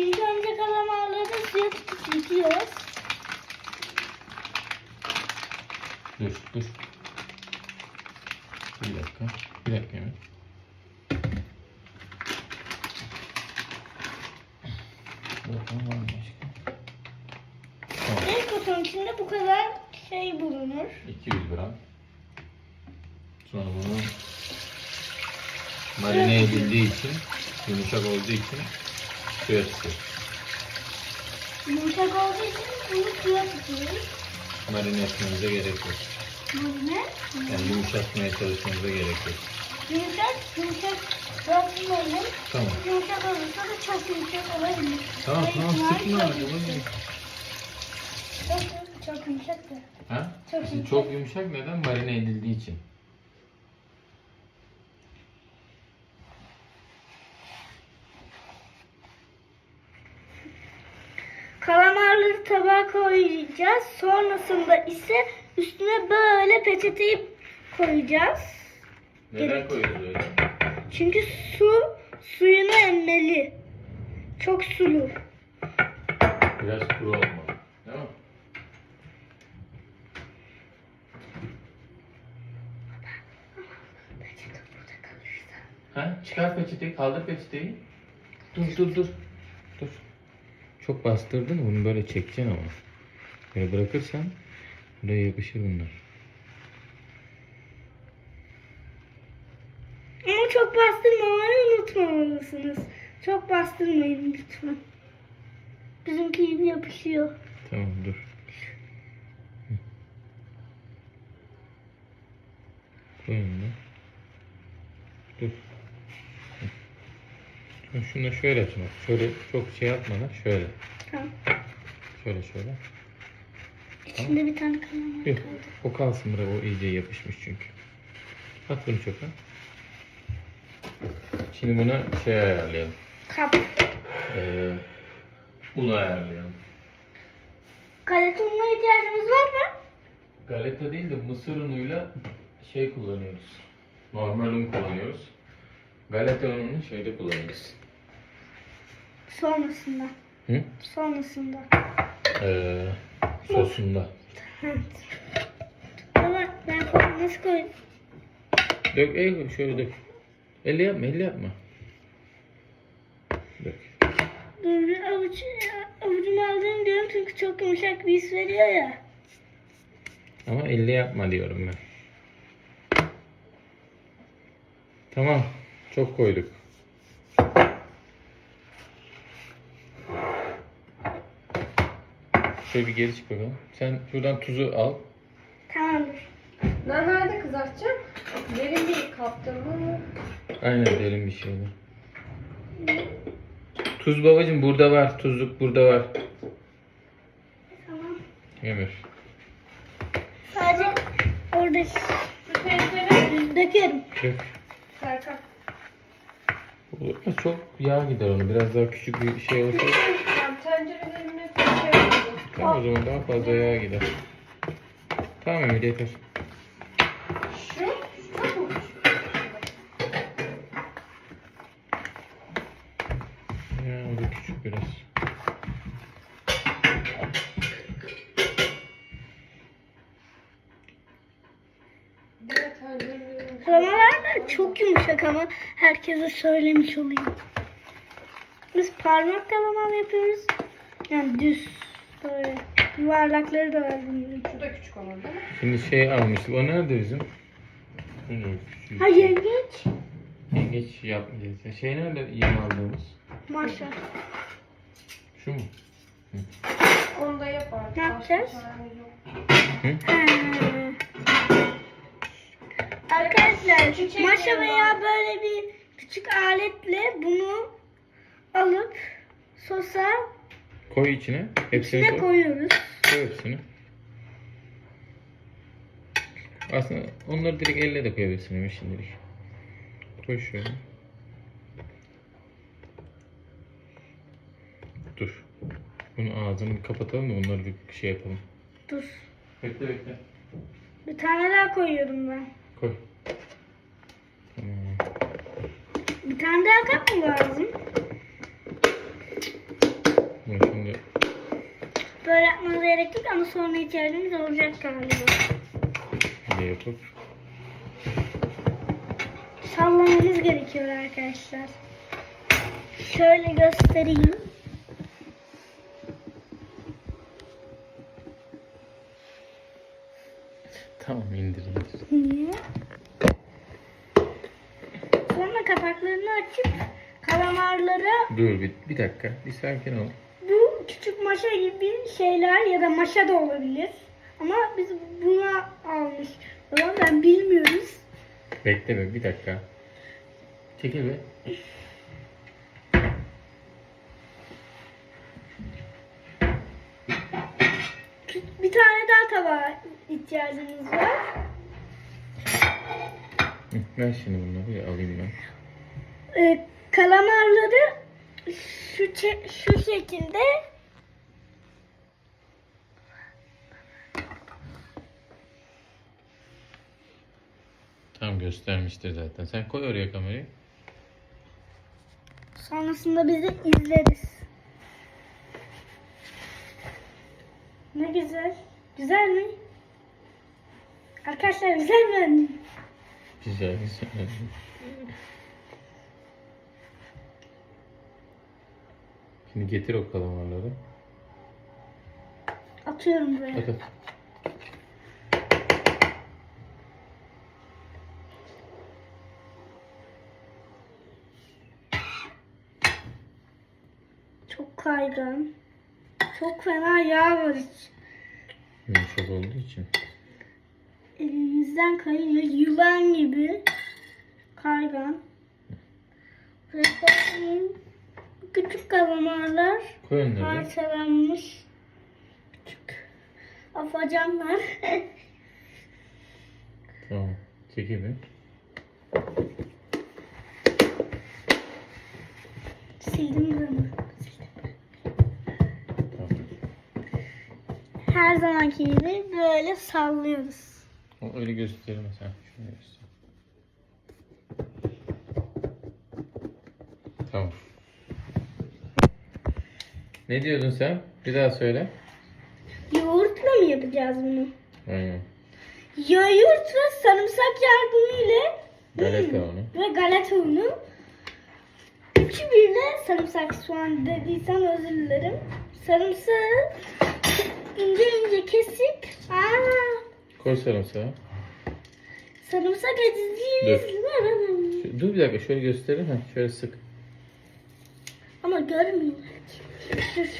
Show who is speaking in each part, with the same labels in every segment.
Speaker 1: İlk önce kalamarları suya tutup yıkıyoruz.
Speaker 2: Dur dur. Bir dakika. Bir dakika hemen. Bakalım var mı başka? Tamam.
Speaker 1: Bir kutunun içinde bu kadar şey bulunur.
Speaker 2: 200 gram. Sonra bunu marine edildiği için, yumuşak olduğu için suya tutuyoruz.
Speaker 1: Yumuşak olduğu için bunu suya tutuyoruz.
Speaker 2: Marine etmemize gerek yok.
Speaker 1: Bu ne?
Speaker 2: Yani yumuşatmaya çalışmamıza gerek yok.
Speaker 1: Yumuşak, yumuşak bırakmayalım.
Speaker 2: Tamam.
Speaker 1: Yumuşak olursa da çok yumuşak olabilir.
Speaker 2: Tamam
Speaker 1: Büyük
Speaker 2: tamam sıkma.
Speaker 1: çok
Speaker 2: hadi,
Speaker 1: yumuşak.
Speaker 2: hadi.
Speaker 1: Çok, çok yumuşak da.
Speaker 2: Ha?
Speaker 1: Çok yumuşak.
Speaker 2: çok yumuşak neden? Marine edildiği için.
Speaker 1: Kalamarları tabağa koyacağız. Sonrasında ise üstüne böyle peçeteyi koyacağız.
Speaker 2: Neden
Speaker 1: Gerek.
Speaker 2: koyuyoruz öyle?
Speaker 1: Çünkü su suyunu emmeli. Çok sulu.
Speaker 2: Biraz kuru olmalı. Değil mi? Ha? Çıkar peçeteyi, kaldır peçeteyi. Dur dur dur. Dur. Çok bastırdın bunu böyle çekeceksin ama. Böyle bırakırsan buraya yapışır bunlar.
Speaker 1: Ama çok bastırmamayı unutmamalısınız. Çok bastırmayın lütfen. Bizimki gibi yapışıyor.
Speaker 2: Tamam dur. Hı. Koy önüne. Dur. Şunu şöyle açmak. Şöyle çok şey yapmadan şöyle.
Speaker 1: Tamam.
Speaker 2: Şöyle şöyle.
Speaker 1: İçinde bir tane kalamar
Speaker 2: Yok.
Speaker 1: kaldı.
Speaker 2: O kalsın buraya. O iyice yapışmış çünkü. At bunu çöpe. Şimdi buna şey ayarlayalım.
Speaker 1: Kap.
Speaker 2: Ee, un ayarlayalım.
Speaker 1: Galeta ununa ihtiyacımız var mı?
Speaker 2: Galeta değil de mısır unuyla şey kullanıyoruz. Normal un kullanıyoruz. Galeta ununu şeyde kullanıyoruz.
Speaker 1: Sonrasında.
Speaker 2: Hı?
Speaker 1: Sonrasında.
Speaker 2: Ee, sosunda.
Speaker 1: Evet. Baba ben koy- nasıl koyayım?
Speaker 2: Dök, ey, şöyle dök. Elle yapma, elle yapma. Dök.
Speaker 1: Bir avuç, avucumu aldım diyorum çünkü çok yumuşak bir his veriyor ya.
Speaker 2: Ama elle yapma diyorum ben. Tamam. Çok koyduk. Şöyle bir geri çık bakalım. Sen şuradan tuzu al.
Speaker 1: Tamamdır.
Speaker 3: Ben nerede kızartacağım? Derin bir kapta mı?
Speaker 2: Aynen derin bir şeydi. Tuz babacım burada var. Tuzluk burada var.
Speaker 1: Tamam.
Speaker 2: Ömür.
Speaker 1: Sadece orada döküyorum.
Speaker 2: Dök.
Speaker 3: Serkan.
Speaker 2: Mu? Çok yağ gider onu. Biraz daha küçük bir şey olsa.
Speaker 3: Tencerelerine şey koydum.
Speaker 2: Tamam o zaman daha fazla yağ gider. Tamam Emir yeter.
Speaker 3: Şu, şu mu?
Speaker 2: Ya o da küçük biraz.
Speaker 1: Ama herkese söylemiş olayım. Biz parmak kalamar yapıyoruz. Yani düz böyle yuvarlakları da var bunun.
Speaker 3: Şu da küçük olan değil mi?
Speaker 2: Şimdi şey almıştık. O nerede bizim?
Speaker 1: Ha yengeç.
Speaker 2: Yengeç yapmayacağız. Şey nerede yem aldığımız?
Speaker 1: Maşallah.
Speaker 2: Şu mu?
Speaker 3: Onu da yapar.
Speaker 1: Ne yapacağız?
Speaker 2: Hı?
Speaker 1: Ha.
Speaker 3: Çiçek
Speaker 1: maşa veya böyle bir küçük aletle bunu alıp sosa
Speaker 2: Koy içine. Hepsini
Speaker 1: içine
Speaker 2: koy.
Speaker 1: koyuyoruz.
Speaker 2: Koy hepsini. Aslında onları direkt elle de koyabilirsin Emir şimdilik. Koy şöyle. Dur. Bunun ağzını kapatalım da onları bir şey yapalım.
Speaker 1: Dur.
Speaker 2: Bekle bekle.
Speaker 1: Bir tane daha koyuyorum ben.
Speaker 2: Koy. Tamam.
Speaker 1: Bir tane daha kap mı lazım? Böyle yapmanıza gerek yok ama sonra ihtiyacımız olacak galiba.
Speaker 2: Böyle yapıp
Speaker 1: Sallamamız gerekiyor arkadaşlar. Şöyle göstereyim.
Speaker 2: tamam indir Dur bir, bir dakika. Bir sakin ol.
Speaker 1: bu küçük maşa gibi şeyler ya da maşa da olabilir. Ama biz buna almış. Ama ben bilmiyoruz.
Speaker 2: Bekle be bir dakika. Çekil be.
Speaker 1: Bir tane daha tabağa ihtiyacımız var.
Speaker 2: Ver şimdi bunları bir alayım ben.
Speaker 1: Ee, kalamarları şu şu şekilde
Speaker 2: Tamam göstermiştir zaten. Sen koy oraya kamerayı.
Speaker 1: sonrasında bizi izleriz. Ne güzel. Güzel mi? Arkadaşlar güzel mi?
Speaker 2: Güzel güzel. Şimdi getir o kalamarları.
Speaker 1: Atıyorum buraya.
Speaker 2: At at.
Speaker 1: Çok kaygan. Çok fena yağ var iç.
Speaker 2: Yumuşak olduğu için.
Speaker 1: Elimizden kayıyor. Yılan gibi. Kaygan. Ve bakın, Küçük kalamarlar
Speaker 2: Koy onları. da.
Speaker 1: parçalanmış. Küçük afacanlar.
Speaker 2: Tamam. Çekil bir.
Speaker 1: Sildim bunu.
Speaker 2: Tamam.
Speaker 1: Her zamanki gibi böyle sallıyoruz.
Speaker 2: O öyle gösterme sen. Şöyle göster. Tamam. Ne diyordun sen? Bir daha söyle.
Speaker 1: Yoğurtla mı yapacağız bunu?
Speaker 2: Aynen.
Speaker 1: Yoğurt ve sarımsak yardımıyla
Speaker 2: Galeta onu.
Speaker 1: ve galeta unu. Üçü birle sarımsak soğan dediysem özür dilerim. Sarımsağı ince ince kesip aa,
Speaker 2: Koy sarımsağı.
Speaker 1: sarımsak ezeceğiz.
Speaker 2: Şu- Dur bir dakika şöyle gösterin. Ha, şöyle sık.
Speaker 1: Ama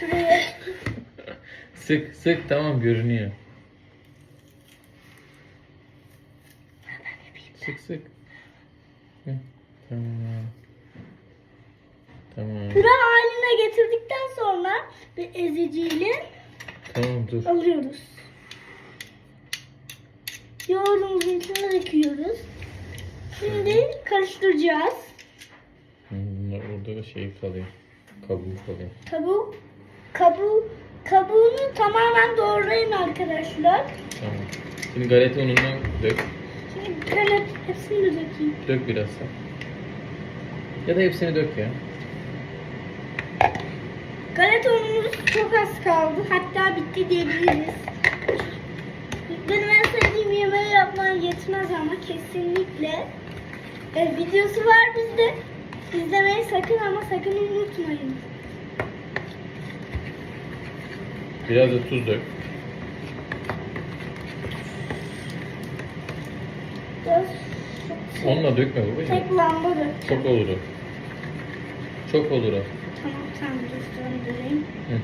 Speaker 1: şuraya.
Speaker 2: Sık sık tamam görünüyor. Sık sık. Hı, Tamam. Tamam.
Speaker 1: Püre haline getirdikten sonra bir eziciyle
Speaker 2: Tamam dur.
Speaker 1: alıyoruz. Yoğurdumuzun içine döküyoruz. Şimdi karıştıracağız.
Speaker 2: Bunlar orada da şey kalıyor. Kabuğu kalıyor.
Speaker 1: Kabuğu, kabuğu, kabuğunu tamamen doğrayın arkadaşlar.
Speaker 2: Tamam. Şimdi galeta unundan dök.
Speaker 1: Şimdi böyle hepsini de dökeyim.
Speaker 2: Dök biraz sen. Ya da hepsini dök ya.
Speaker 1: Galeta unumuz çok az kaldı. Hatta bitti diyebiliriz. Benim en sevdiğim yemeği yapmaya yetmez ama kesinlikle. E, videosu var bizde. İzlemeyi sakın ama sakın unutmayın.
Speaker 2: Biraz da tuz dök.
Speaker 1: Biraz
Speaker 2: Onunla dökme babacığım.
Speaker 1: tek lamba dök.
Speaker 2: Çok olur o. Çok olur o.
Speaker 1: Tamam tamam dur döndüreyim.
Speaker 2: Hı.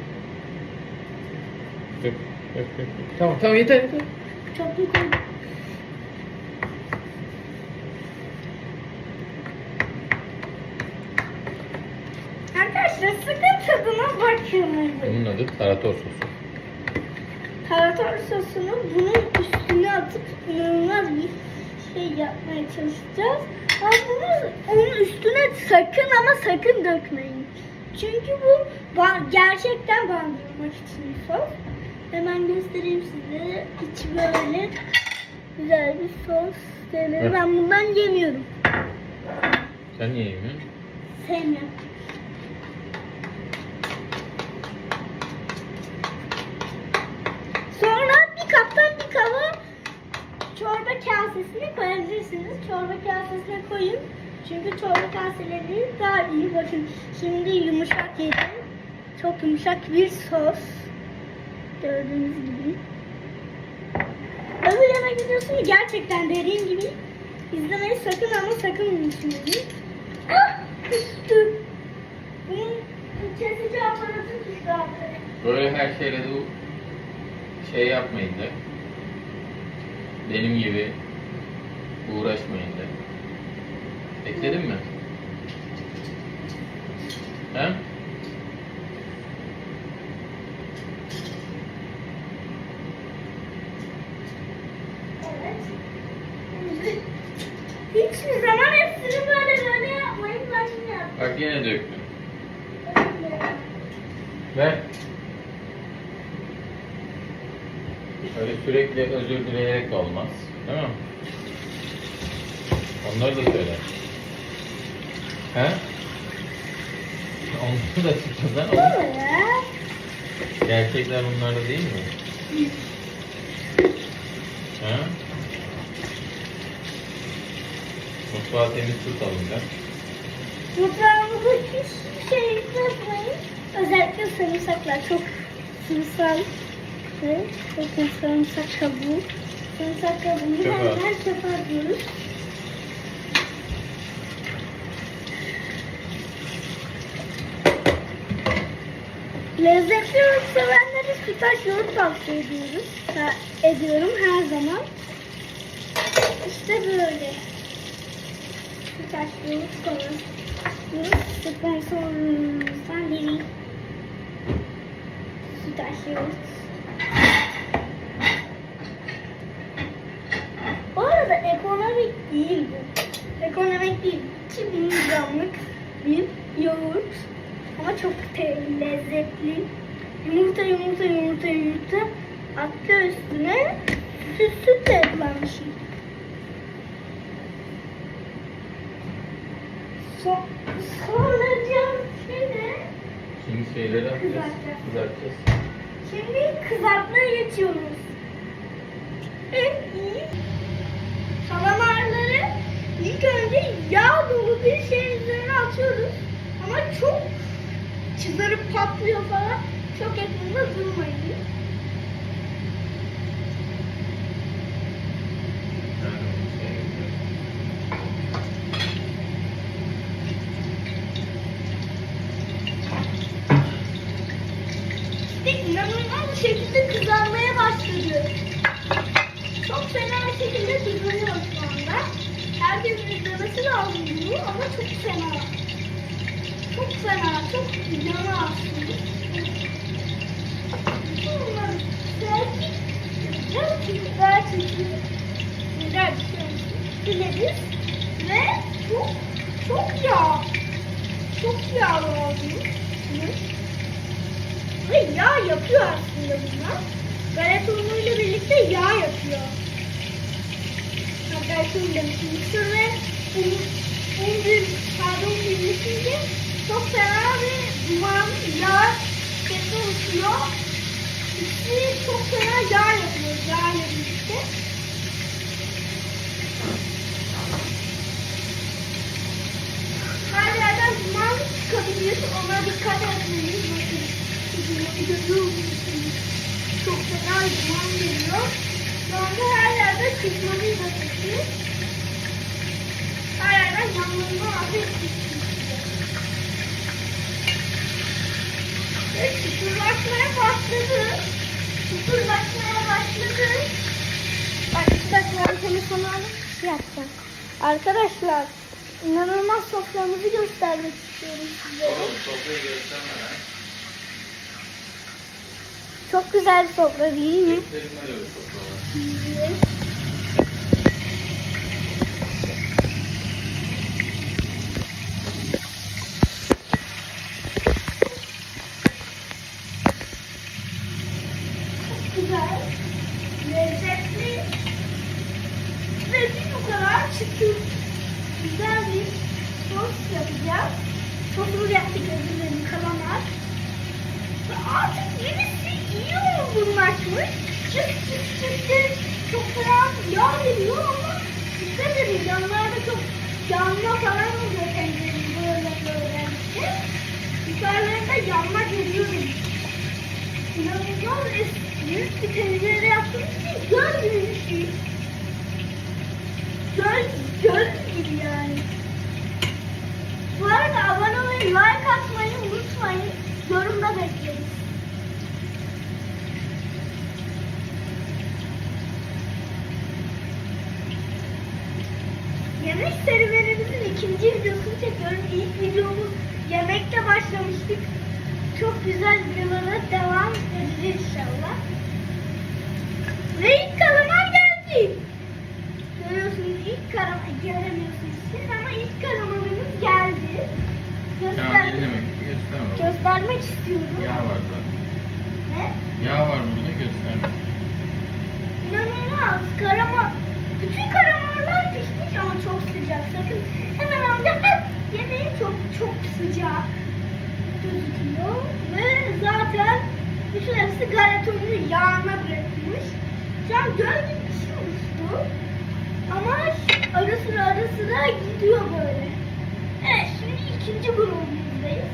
Speaker 2: Dök, dök, dök. Tamam tamam yeter yeter.
Speaker 1: Çok mu koydum? Arkadaşlar sakın tadına bakmayın.
Speaker 2: Bunun adı tarator sosu.
Speaker 1: Tarator sosunu bunun üstüne atıp inanılmaz bir şey yapmaya çalışacağız. Ama bunu onun üstüne sakın ama sakın dökmeyin. Çünkü bu gerçekten bandırmak için bir sos. Hemen göstereyim size. İçi böyle güzel bir sos. Denir. Ben bundan yemiyorum.
Speaker 2: Sen niye yemiyorsun?
Speaker 1: Sevmiyorum. Kasesine koyabilirsiniz. Çorba kasesine koyun. Çünkü çorba kaseleri daha iyi. Bakın şimdi yumuşak yedim. Çok yumuşak bir sos. Gördüğünüz gibi. Öbür yana gidiyorsun gerçekten dediğim gibi izlemeyi sakın ama sakın unutmayın. Ah!
Speaker 2: Böyle her şeyle de şey yapmayın da. Benim gibi uğraşmayın da. Ekledin mi? He?
Speaker 1: Evet. Hiçbir zaman hepsini böyle böyle yapmayın. Ben.
Speaker 2: Bak yine döktüm. Ver. Öyle sürekli özür dileyerek de olmaz. Değil mi? Onları da söyle. He? Onları da ama
Speaker 1: Böyle.
Speaker 2: gerçekler bunlar da değil mi? He? Mutfağı temiz tutalım da.
Speaker 1: Mutfağımıza hiçbir şey ekletmeyin. Özellikle sarımsaklar çok sarımsak bakın sarımsak kabuğu. Sarımsak kabuğunu hemen çöpe atıyoruz. Lezzetli yoğurt sevenlere sütaş yoğurt tavsiye ediyoruz. Ediyorum her zaman. İşte böyle. Sütaş yoğurt koyuyoruz. Sonrasından biri. Sütaş yoğurt. Bu arada ekonomik değil bu. Ekonomik değil. 2000 gramlık bir yoğurt. Ama çok lezzetli. Yumurta yumurta yumurta yumurta attı üstüne süt yapılan bir şey. So sonracığım şimdi
Speaker 2: Şimdi şeyleri atacağız.
Speaker 1: Kızartacağız.
Speaker 2: Kızartacağız.
Speaker 1: Şimdi kızartmaya geçiyoruz. En iyi kalamarları ilk önce yağ dolu bir şey üzerine atıyoruz. Ama çok çızarıp patlıyor falan. Çok yakında durmayın. Ve inanılmaz şekilde kızarmaya başladı. Çok fena şekilde kızarıyor şu. Herkesin izlemesi lazım bunu ama çok fena. Çok fena, çok yana aslında. Bunları güzelce, güzelce, güzelce, güzelce sileriz. Ve çok, çok yağ, çok yağ lazım. Ve yağ yapıyor aslında bunlar. Galeta unuyla birlikte yağ yapıyor. Hatta şunu demiştim. Mısır ve un, un bir, pardon birleşince çok fena bir duman, yağ sesi oluşuyor. İkisi çok fena yağ yapıyor yağ ile birlikte. Her yerden duman çıkabilir. Ona dikkat etmeliyiz. Bakın. Dumanı görüyor? Çok fena duman geliyor. Anda her yerde kızmalıyız ateşi. Her yerden yanlarına ateş. Ve sıfırlaşmaya başladı. Sıfırlaşmaya başladı. Arkadaşlar telefonu alıp şey yapacağım. Arkadaşlar inanılmaz soframızı göstermek istiyorum sizlere.
Speaker 2: Oğlum sofrayı gösterme lan.
Speaker 1: Çok güzel bir sofra değil mi?
Speaker 2: Gösterin öyle bir sofra var.
Speaker 1: Güzel, lezzetli ve bir o kadar çıtır güzel bir sos yapacağız. Sosumuz yaptık özür dilerim kalamar. Ve artık yenisi iyi olgunlaşmış. Çıt çıt çıt çıt. Çok fena yağ veriyor ama dikkat edin. Yanlarda çok yanma falan oluyor tencerenin böyle böyle. Yukarılarında yanma görüyorum. İnanılmaz eski büyük bir tencere yaptığımız için göl gibi bir şey. Göl, göl gibi yani. Bu arada abone olmayı, like atmayı unutmayın. Yorumda bekleriz. Yemek serüvenimizin ikinci videosunu çekiyorum. İlk videomuz yemekle başlamıştık. Çok güzel videolara devam edeceğiz inşallah. Ve ilk kalamar geldi. Görüyorsunuz ilk kalamar göremiyorsunuz siz ama ilk kalamarımız geldi. Göster.
Speaker 2: Gösterme.
Speaker 1: göstermek istiyorum.
Speaker 2: Yağ var zaten.
Speaker 1: Ne?
Speaker 2: Yağ var burada gösterme.
Speaker 1: İnanılmaz. Karama, bütün karamarlar pişmiş ama çok sıcak. Sakın hemen amca yemeği çok çok sıcak gözüküyor. Ve zaten bütün hepsi galetonun yağına bırakılmış. Şu an gibi bir şey oluştu. Ama ara sıra ara sıra gidiyor böyle. Evet şimdi ikinci grubumuzdayız.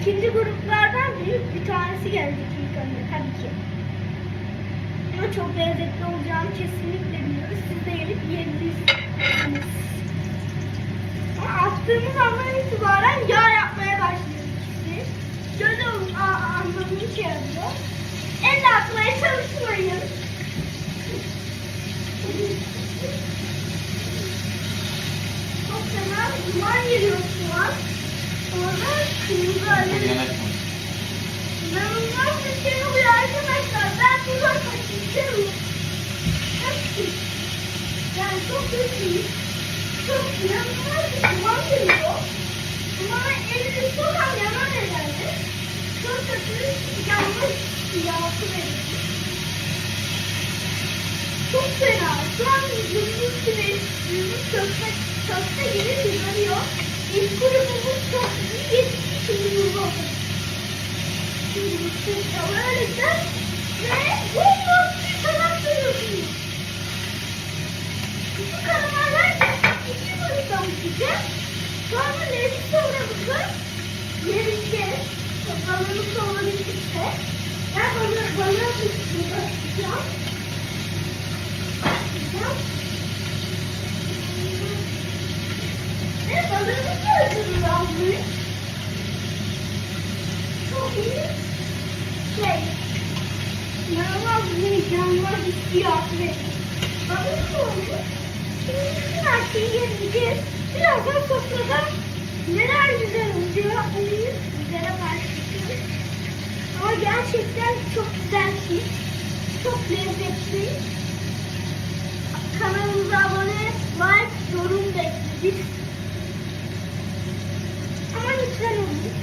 Speaker 1: İkinci gruplardan büyük bir tanesi gelecek ilk önce tabii ki. Ama çok lezzetli olacağını kesinlikle biliyoruz. Siz de gelip yiyebilirsiniz. Ama attığımız andan itibaren yağ yapmaya başlıyor ikisi. Şöyle aa, anlamı işe yarıyor. Elle atmaya çalışmayın. Çok fena duman geliyor şu an. Orada kırmızı alev. İnanılmaz bir şey oluyor arkadaşlar. Ben buradan kaçıyorum. Kaçtım. Yani çok kötü. Çok inanılmaz bir duman geliyor. Ama elini çok an yanar herhalde. Çok kötü yanmış yağsı verir. Çok fena. Şu an yüzümüz gibi, yüzümüz köfte, gibi kızarıyor. İlk grubumuz çok iyi geçti. Şimdi bu oldu. Böylece ve bomboş bir tabak görüyorsunuz. Bu karamarlar iki boyuttan uçacak. Sonra lezzet sonramızı yerinde balığımız olabildikçe ben balığı balığı tutmayı açacağım. Açacağım. Ve balığımız da hazırlanmış. Çok iyi şey, inanılmaz bir canlılar hissiyat ve balık oldu. Şimdi bütün her şeyi yeneceğiz. Birazdan sofrada neler güzel. Ama gerçekten çok güzel şey. Çok lezzetli. Kanalımıza abone, like, yorum bekledik. Ama lütfen.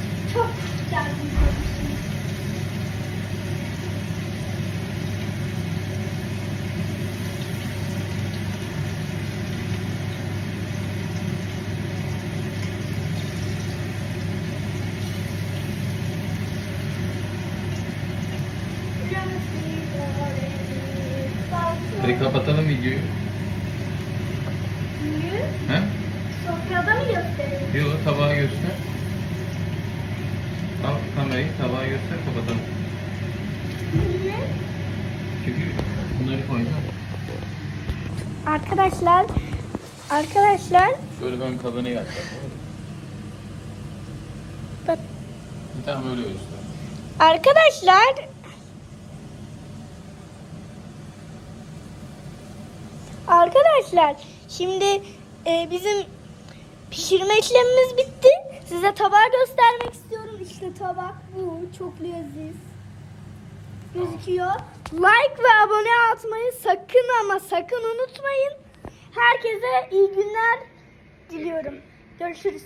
Speaker 2: Kapatalım videoyu. He?
Speaker 1: Sofrada mı gösterelim?
Speaker 2: Yok tabağı göster. Al kamerayı tabağı göster kapatalım.
Speaker 1: Niye?
Speaker 2: Çünkü bunları koyacağım.
Speaker 1: Arkadaşlar, arkadaşlar,
Speaker 2: Şöyle ben kabını yapacağım.
Speaker 1: bak,
Speaker 2: Tamam öyle göster.
Speaker 1: arkadaşlar, arkadaşlar, şimdi e, bizim pişirme işlemimiz bitti. Size tabağı göstermek istiyorum. İşte tabak bu, çok leziz. Gözüküyor. Like ve abone atmayı sakın ama sakın unutmayın. Herkese iyi günler diliyorum. Görüşürüz.